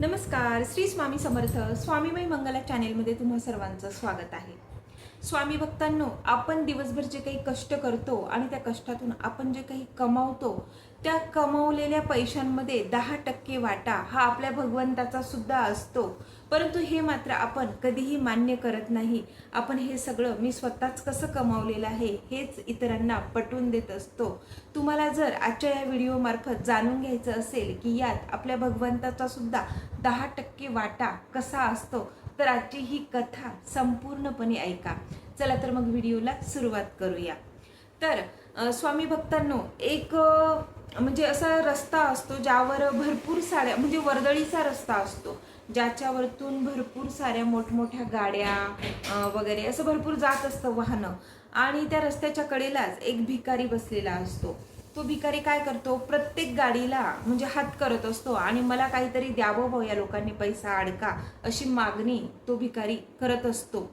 नमस्कार श्री स्वामी समर्थ स्वामीमय मंगला चॅनेलमध्ये तुम्हा सर्वांचं स्वागत आहे. स्वामी भक्तांनो आपण दिवसभर जे काही कष्ट करतो आणि त्या कष्टातून आपण जे काही कमावतो त्या कमावलेल्या पैशांमध्ये दहा टक्के वाटा हा आपल्या भगवंताचा सुद्धा असतो. परंतु हे मात्र आपण कधीही मान्य करत नाही. आपण हे सगळं मी स्वतःच कसं कमावलेलं आहे हेच इतरांना पटवून देत असतो. तुम्हाला जर आजच्या या व्हिडिओमार्फत जाणून घ्यायचं असेल की यात आपल्या भगवंताचा सुद्धा दहा टक्के वाटा कसा असतो तर आजची ही कथा संपूर्णपणे ऐका. चला तर मग व्हिडिओला सुरुवात करूया. तर स्वामी भक्तांनो एक म्हणजे असा रस्ता असतो ज्यावर भरपूर साड्या म्हणजे वर्दळीचा रस्ता असतो. ज्याच्यावरतून भरपूर साऱ्या मोठमोठ्या गाड्या वगैरे असं भरपूर जात असतं वाहनं. आणि त्या रस्त्याच्या कडेलाच एक भिकारी बसलेला असतो. तो भिकारी काय करतो? प्रत्येक गाडीला म्हणजे हात करत असतो आणि मला काहीतरी द्यावं भाऊ या लोकांनी पैसा अडका अशी मागणी तो भिकारी करत असतो.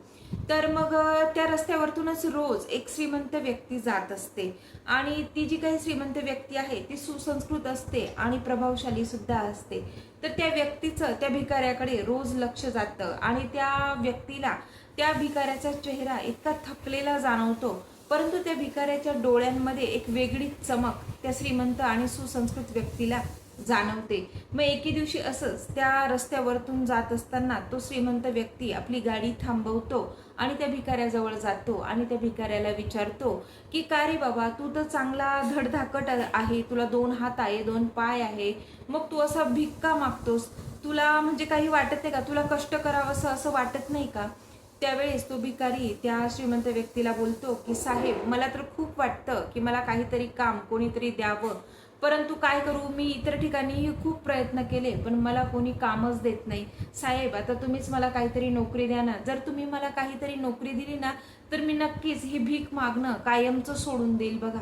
तर मग त्या रस्त्यावरतूनच रोज एक श्रीमंत व्यक्ती जात असते. आणि ती जी काही श्रीमंत व्यक्ती आहे ती सुसंस्कृत असते आणि प्रभावशाली सुद्धा असते. तर त्या व्यक्तीचं त्या भिकाऱ्याकडे रोज लक्ष जातं आणि त्या व्यक्तीला त्या भिकाऱ्याचा चेहरा इतका थकलेला जाणवतो परंतु त्या भिकाऱ्याच्या डोळ्यांमध्ये एक वेगळी चमक त्या श्रीमंत आणि सुसंस्कृत व्यक्तीला जाणवते. मग एके दिवशी असंच त्या रस्त्यावरतून जात असताना तो श्रीमंत व्यक्ती आपली गाडी थांबवतो आणि त्या भिकाऱ्याजवळ जातो आणि त्या भिकाऱ्याला विचारतो की का रे बाबा तू तर चांगला धडधाकट आहे तुला दोन हात आहे दोन पाय आहे मग तू असा भिक्का मागतोस. तुला म्हणजे काही वाटत नाही का? तुला कष्ट करावंसं असं वाटत नाही का? त्यावेळेस तो भिकारी त्या श्रीमंत व्यक्तीला बोलतो की साहेब मला तर खूप वाटतं की मला काहीतरी काम कोणीतरी द्यावं. परंतु काय करू? मी इतर ठिकाणीही खूप प्रयत्न केले पण मला कोणी कामच देत नाही. साहेब आता तुम्हीच मला काहीतरी नोकरी द्या ना. जर तुम्ही मला काहीतरी नोकरी दिली ना तर मी नक्कीच ही भीक मागणं कायमचं सोडून देईल बघा.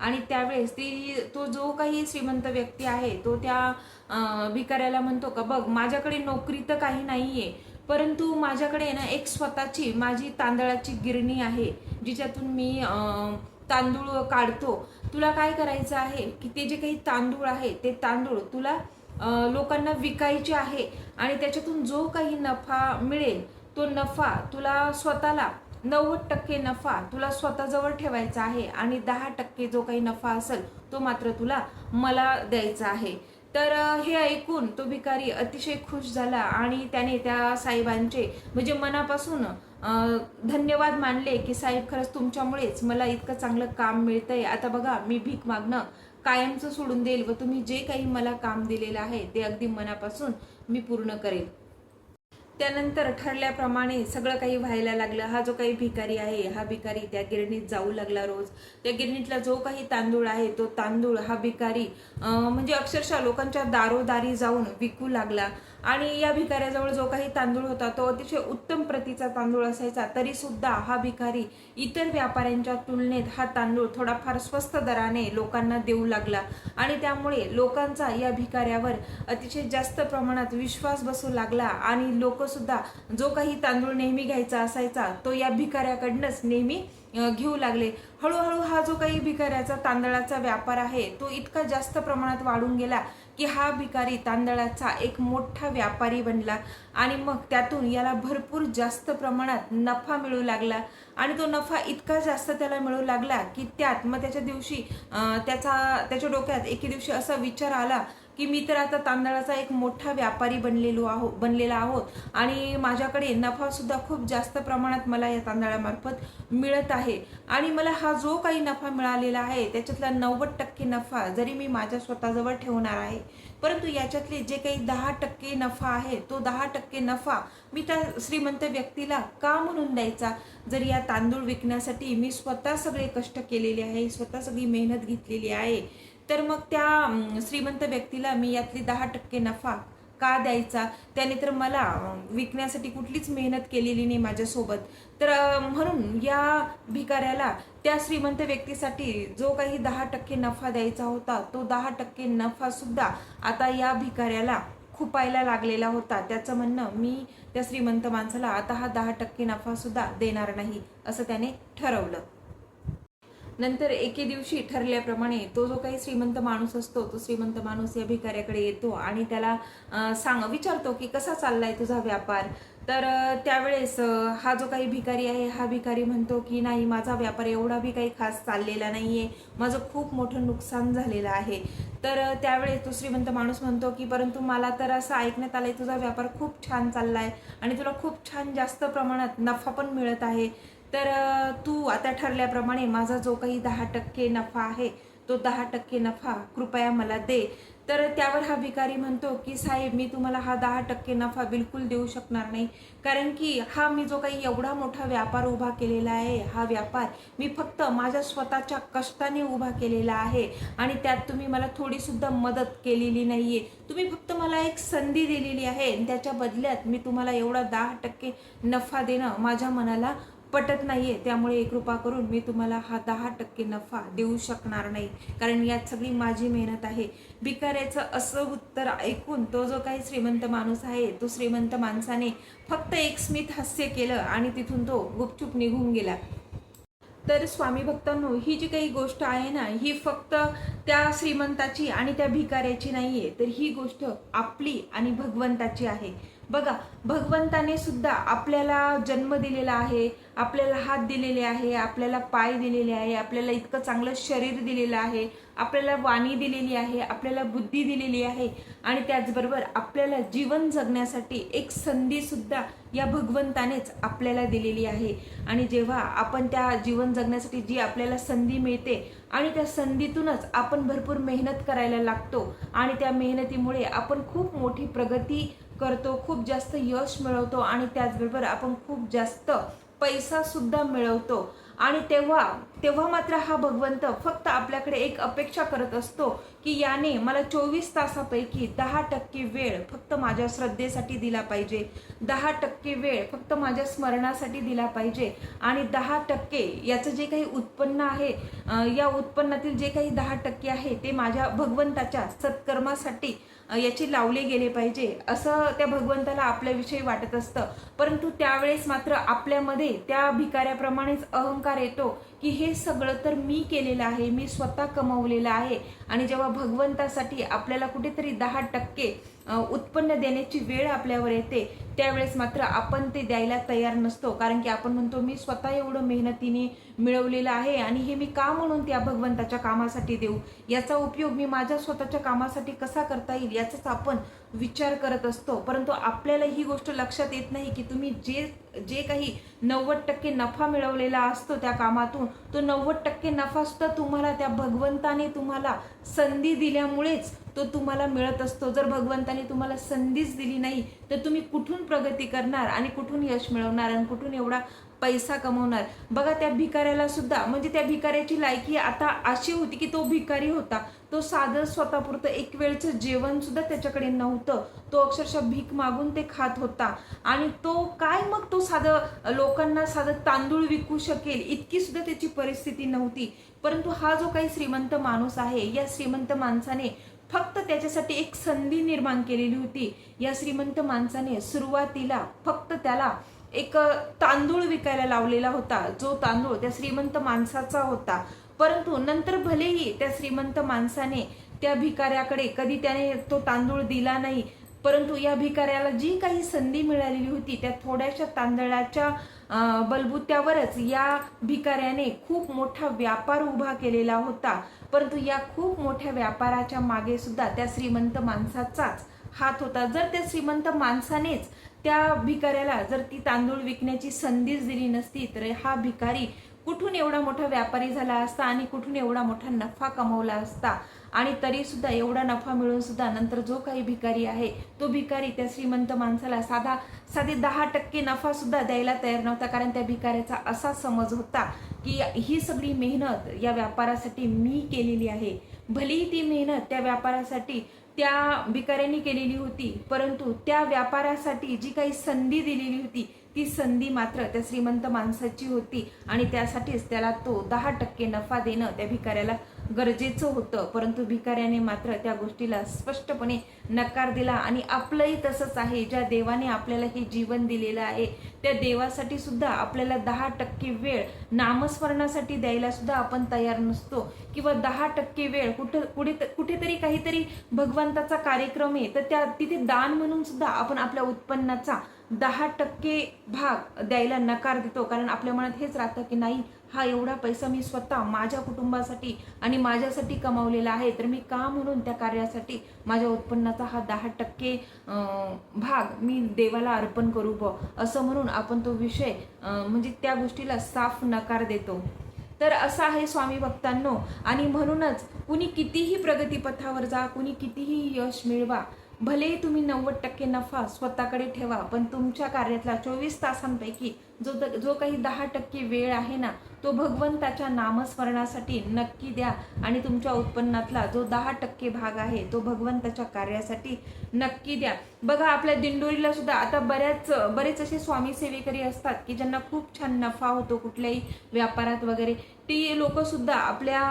आणि त्यावेळेस ती तो जो काही श्रीमंत व्यक्ती आहे तो त्या भिकाऱ्याला म्हणतो का बघ माझ्याकडे नोकरी तर काही नाही आहे परंतु माझ्याकडे ना एक स्वतःची माझी तांदळाची गिरणी आहे जिच्यातून मी तांदूळ काढतो. तुला काय करायचं आहे की ते जे काही तांदूळ आहे ते तांदूळ तुला लोकांना विकायचे आहे आणि त्याच्यातून जो काही नफा मिळेल तो नफा तुला स्वतःला नव्वद टक्के नफा तुला स्वतःजवळ ठेवायचा आहे आणि दहा टक्के जो काही नफा असेल तो मात्र तुला मला द्यायचा आहे. तर हे ऐकून तो भिकारी अतिशय खुश झाला आणि त्याने त्या साहेबांचे म्हणजे मनापासून धन्यवाद मानले की साहेब खरंच तुमच्यामुळेच मला इतकं चांगलं काम मिळतंय. आता बघा मी भीक मागणं कायमचं सोडून देईल व तुम्ही जे काही मला काम दिलेलं आहे ते अगदी मनापासून मी पूर्ण करेल. त्यानंतर ठरल्याप्रमाणे सगळं काही व्हायला लागलं. हा जो काही भिकारी आहे हा भिकारी त्या गिरणीत जाऊ लागला रोज. त्या गिरणीतला जो काही तांदूळ आहे तो तांदूळ हा भिकारी म्हणजे अक्षरशः लोकांच्या दारोदारी जाऊन विकू लागला. आणि या भिकाऱ्याजवळ जो काही तांदूळ होता तो अतिशय उत्तम प्रतीचा तांदूळ असायचा. तरीसुद्धा हा भिकारी इतर व्यापाऱ्यांच्या तुलनेत हा तांदूळ थोडाफार स्वस्त दराने लोकांना देऊ लागला. आणि त्यामुळे लोकांचा या भिकाऱ्यावर अतिशय जास्त प्रमाणात विश्वास बसू लागला आणि लोक सुद्धा जो काही तांदूळ नेहमी घ्यायचा असायचा तो या भिकाऱ्याकडनंच नेहमी घेऊ लागले. हळूहळू हा जो काही भिकाऱ्याचा तांदळाचा व्यापार आहे तो इतका जास्त प्रमाणात वाढून गेला की हा भिकारी तांदळाचा एक मोठा व्यापारी बनला आणि मग त्यातून याला भरपूर जास्त प्रमाणात नफा मिळू लागला. आणि तो नफा इतका जास्त त्याला मिळू लागला की त्यात मग त्याच्या दिवशी त्याचा त्याच्या डोक्यात एके दिवशी असा विचार आला की मी तर आता तांदळाचा एक मोठा व्यापारी बनलेलो आहो बनलेला आहोत. आणि माझ्याकडे नफासुद्धा खूप जास्त प्रमाणात मला या तांदळामार्फत मिळत आहे. आणि मला हा जो काही नफा मिळालेला आहे त्याच्यातला नव्वद टक्के नफा जरी मी माझ्या स्वतःजवळ ठेवणार आहे परंतु याच्यातले जे काही दहा टक्के नफा आहे तो दहा टक्के नफा मी त्या श्रीमंत व्यक्तीला का म्हणून द्यायचा? जर या तांदूळ विकण्यासाठी मी स्वतः सगळे कष्ट केलेले आहे स्वतः सगळी मेहनत घेतलेली आहे तर मग त्या श्रीमंत व्यक्तीला मी यातली दहा टक्के नफा का द्यायचा? त्याने तर मला विकण्यासाठी कुठलीच मेहनत केलेली नाही माझ्यासोबत. तर म्हणून या भिकाऱ्याला त्या श्रीमंत व्यक्तीसाठी जो काही दहा टक्के नफा द्यायचा होता तो दहा टक्के नफासुद्धा आता या भिकाऱ्याला खुपायला लागलेला होता. त्याचं म्हणणं मी त्या श्रीमंत माणसाला आता हा दहा टक्के नफासुद्धा देणार नाही असं त्याने ठरवलं. नंतर एके दिवशी ठरल्याप्रमाणे तो जो काही श्रीमंत माणूस असतो तो श्रीमंत माणूस या भिकाऱ्याकडे येतो आणि त्याला सांग विचारतो की कसा चाललाय तुझा व्यापार? तर त्यावेळेस हा जो काही भिकारी आहे हा भिकारी म्हणतो की नाही माझा व्यापार एवढा बी काही खास चाललेला नाही आहे माझं खूप मोठं नुकसान झालेलं आहे. तर त्यावेळेस तो श्रीमंत माणूस म्हणतो की परंतु मला तर असं ऐकण्यात आलं आहे तुझा व्यापार खूप छान चालला आहे आणि तुला खूप छान जास्त प्रमाणात नफा पण मिळत आहे. तर तू आता ठरल्याप्रमाणे माझा जो काही दहा टक्के नफा आहे तो दहा टक्के नफा कृपया मला दे. तर त्यावर हा भिकारी म्हणतो की साहेब मी तुम्हाला हा दहा टक्के नफा बिलकुल देऊ शकणार नाही. कारण की हा मी जो काही एवढा मोठा व्यापार उभा केलेला आहे हा व्यापार मी फक्त माझ्या स्वतःच्या कष्टाने उभा केलेला आहे आणि त्यात तुम्ही मला थोडीसुद्धा मदत केलेली नाही आहे तुम्ही फक्त मला एक संधी दिलेली आहे आणि त्याच्या बदल्यात मी तुम्हाला एवढा दहा टक्के नफा देणं माझ्या मनाला पटत नाही आहे त्यामुळे कृपा करून मी तुम्हाला हा दहा टक्के नफा देऊ शकणार नाही. कारण यात सगळी माझी मेहनत आहे. भिकाऱ्याचं असं उत्तर ऐकून तो जो काही श्रीमंत माणूस आहे तो श्रीमंत माणसाने फक्त एक स्मित हास्य केलं आणि तिथून तो गुपचूप निघून गेला. तर स्वामी भक्तांनो ही जी काही गोष्ट आहे ना ही फक्त त्या श्रीमंताची आणि त्या भिकाऱ्याची नाही आहे तर ही गोष्ट आपली आणि भगवंताची आहे. बघा भगवंताने सुद्धा आपल्याला जन्म दिलेला आहे आपल्याला हात दिलेले आहे आपल्याला पाय दिलेले आहे आपल्याला इतकं चांगलं शरीर दिलेलं आहे आपल्याला वाणी दिलेली आहे आपल्याला बुद्धी दिलेली आहे आणि त्याचबरोबर आपल्याला जीवन जगण्यासाठी एक संधी सुद्धा या भगवंतानेच आपल्याला दिलेली आहे. आणि जेव्हा आपण त्या जीवन जगण्यासाठी जी आपल्याला संधी मिळते आणि त्या संधीतूनच आपण भरपूर मेहनत करायला लागतो आणि त्या मेहनतीमुळे आपण खूप मोठी प्रगती करतो खूप जास्त यश मिळवतो आणि त्याचबरोबर आपण खूप जास्त पैसासुद्धा मिळवतो. आणि तेव्हा तेव्हा मात्र हा भगवंत फक्त आपल्याकडे एक अपेक्षा करत असतो की याने मला चोवीस तासापैकी दहा टक्के वेळ फक्त माझ्या श्रद्धेसाठी दिला पाहिजे. दहा टक्के वेळ फक्त माझ्या स्मरणासाठी दिला पाहिजे. आणि दहा टक्के याचं जे काही उत्पन्न आहे या उत्पन्नातील जे काही दहा टक्के आहे ते माझ्या भगवंताच्या सत्कर्मासाठी याची लावले गेले पाहिजे असं त्या भगवंताला आपल्याविषयी वाटत असतं. परंतु त्यावेळेस मात्र आपल्यामध्ये त्या भिकाऱ्याप्रमाणेच अहंकार येतो की हे सगळं तर मी केलेलं आहे मी स्वतः कमवलेलं आहे. आणि जेव्हा भगवंतासाठी आपल्याला कुठेतरी दहा टक्के उत्पन्न देण्याची वेळ आपल्यावर येते त्यावेळेस मात्र आपण ते द्यायला तयार नसतो. कारण की आपण म्हणतो मी स्वतः एवढं मेहनतीने मिळवलेलं आहे आणि हे मी का म्हणून त्या भगवंताच्या कामासाठी देऊ? याचा उपयोग मी माझ्या स्वतःच्या कामासाठी कसा करता येईल याचाच आपण विचार करत असतो. परंतु आपल्याला ही गोष्ट लक्षात येत नाही की तुम्ही जे जे काही नव्वद टक्के नफा मिळवलेला असतो त्या कामातून तो नव्वद टक्के नफा सुद्धा तुम्हाला त्या भगवंताने तुम्हाला संधी दिल्यामुळेच तो तुम्हाला मिळत असतो. जर भगवंताने तुम्हाला संधीच दिली नाही तर तुम्ही कुठून प्रगती करणार आणि कुठून यश मिळवणार आणि कुठून एवढा पैसा कमवणार? बघा त्या भिकाऱ्याला सुद्धा म्हणजे त्या भिकाऱ्याची लायकी आता अशी होती की तो भिकारी होता. तो साधं स्वतःपुरतं एक वेळचं जेवण सुद्धा त्याच्याकडे नव्हतं. तो अक्षरशः भीक मागून ते खात होता. आणि तो काय मग तो साधं लोकांना साधं तांदूळ विकू शकेल इतकी सुद्धा त्याची परिस्थिती नव्हती. परंतु हा जो काही श्रीमंत माणूस आहे या श्रीमंत माणसाने फक्त त्याच्यासाठी एक संधी निर्माण केलेली होती. या श्रीमंत माणसाने सुरुवातीला फक्त त्याला एक तांदूळ विकायला लावलेला होता. जो तांदूळ त्या श्रीमंत माणसाचा होता. परंतु नंतर भलेही त्या श्रीमंत माणसाने त्या भिकाऱ्याकडे कधी त्याने तो तांदूळ दिला नाही परंतु या भिकाऱ्याला जी काही संधी मिळालेली होती त्या थोड्याशा तांदळाच्या बलबुत्यावरच या भिकाऱ्याने खूप मोठा व्यापार उभा केलेला होता. परंतु या खूप मोठ्या व्यापाराच्या मागे सुद्धा त्या श्रीमंत माणसाचाच हात होता. जर त्या श्रीमंत माणसानेच त्या भिकाऱ्याला जर ती तांदूळ विकण्याची संधीच दिली नसती तर हा भिकारी कुठून एवढा मोठा व्यापारी झाला असता आणि कुठून एवढा मोठा नफा कमवला असता? आणि तरी सुद्धा एवढा नफा मिळून सुद्धा नंतर जो काही भिकारी आहे तो भिकारी त्या श्रीमंत माणसाला साधा साधे दहा टक्के नफा सुद्धा द्यायला तयार नव्हता. कारण त्या भिकाऱ्याचा असा समज होता की ही सगळी मेहनत या व्यापारासाठी मी केलेली आहे. भलेही ती मेहनत त्या व्यापारासाठी त्या भिकाऱ्यांनी केलेली होती. परंतु त्या व्यापारासाठी जी काही संधी दिलेली होती ती संधी मात्र त्या श्रीमंत माणसाची होती आणि त्यासाठीच त्याला तो दहा टक्के नफा देणं त्या भिकाऱ्याला गरजेचं होतं. परंतु भिकाऱ्याने मात्र त्या गोष्टीला स्पष्टपणे नकार दिला आणि आपलंही तसंच आहे. ज्या देवाने आपल्याला हे जीवन दिलेलं आहे त्या देवासाठी सुद्धा आपल्याला दहा टक्के वेळ नामस्मरणासाठी द्यायला सुद्धा आपण तयार नसतो. किंवा दहा टक्के वेळ कुठं कुठे कुठेतरी काहीतरी भगवंताचा कार्यक्रम आहे तर त्या तिथे दान म्हणून सुद्धा आपण आपल्या उत्पन्नाचा दहा टक्के भाग द्यायला नकार देतो. कारण आपल्या मनात हेच राहतं की नाही हा एवढा पैसा मी स्वतः माझ्या कुटुंबासाठी आणि माझ्यासाठी कमावलेला आहे तर मी का म्हणून त्या कार्यासाठी माझ्या उत्पन्नाचा हा दहा टक्के भाग मी देवाला अर्पण करू ब? असं म्हणून आपण तो विषय म्हणजे त्या गोष्टीला साफ नकार देतो. तर असं आहे स्वामी भक्तांनो. आणि म्हणूनच कुणी कितीही प्रगतीपथावर जा कुणी कितीही यश मिळवा भले तुम्ही नव्वद टक्के नफा स्वतःकडे ठेवा पण तुमच्या कार्यातला चोवीस तासांपैकी जो जो काही दहा टक्के वेळ आहे ना तो भगवंताच्या नामस्मरणासाठी नक्की द्या. आणि तुमच्या उत्पन्नातला जो दहा टक्के भाग आहे तो भगवंताच्या कार्यासाठी नक्की द्या. बघा आपल्या दिंडोरीला सुद्धा आता बऱ्याच बरेच असे स्वामी सेवेकरी असतात की ज्यांना खूप छान नफा होतो कुठल्याही व्यापारात वगैरे. ती लोकंसुद्धा आपल्या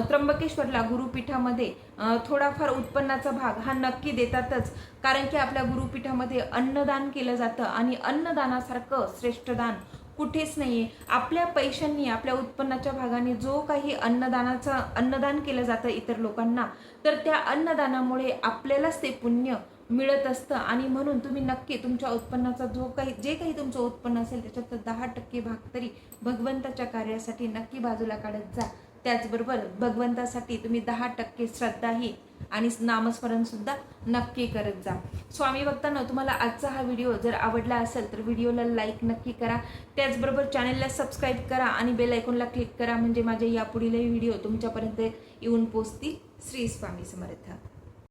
त्र्यंबकेश्वरला गुरुपीठामध्ये थोडाफार उत्पन्नाचा भाग हा नक्की देतातच कारण की आपल्या गुरुपीठामध्ये अन्नदान केलं जातं आणि अन्नदानासारखं श्रेष्ठ दान कुठेच आहे आपल्या पैशांनी आपल्या उत्पन्नाच्या भागाने जो काही अन्नदानाचं अन्नदान केलं जातं इतर लोकांना तर त्या अन्नदानामुळे आपल्यालाच ते पुण्य मिळत असतं. आणि म्हणून तुम्ही नक्की तुमच्या उत्पन्नाचा जो काही जे काही तुमचं उत्पन्न असेल त्याच्यात दहा टक्के भाग तरी भगवंताच्या कार्यासाठी नक्की बाजूला काढत जा. त्याचबरोबर भगवंतासाठी तुम्ही दहा टक्के श्रद्धाही आणि नामस्मरणसुद्धा नक्की करत जा. स्वामी भक्तांना तुम्हाला आजचा हा व्हिडिओ जर आवडला असेल तर व्हिडिओला लाईक नक्की करा. त्याचबरोबर चॅनलला सबस्क्राईब करा आणि बेल आयकॉनला क्लिक करा. म्हणजे माझे यापुढीलही व्हिडिओ तुमच्यापर्यंत येऊन पोचतील. श्री स्वामी समर्थ.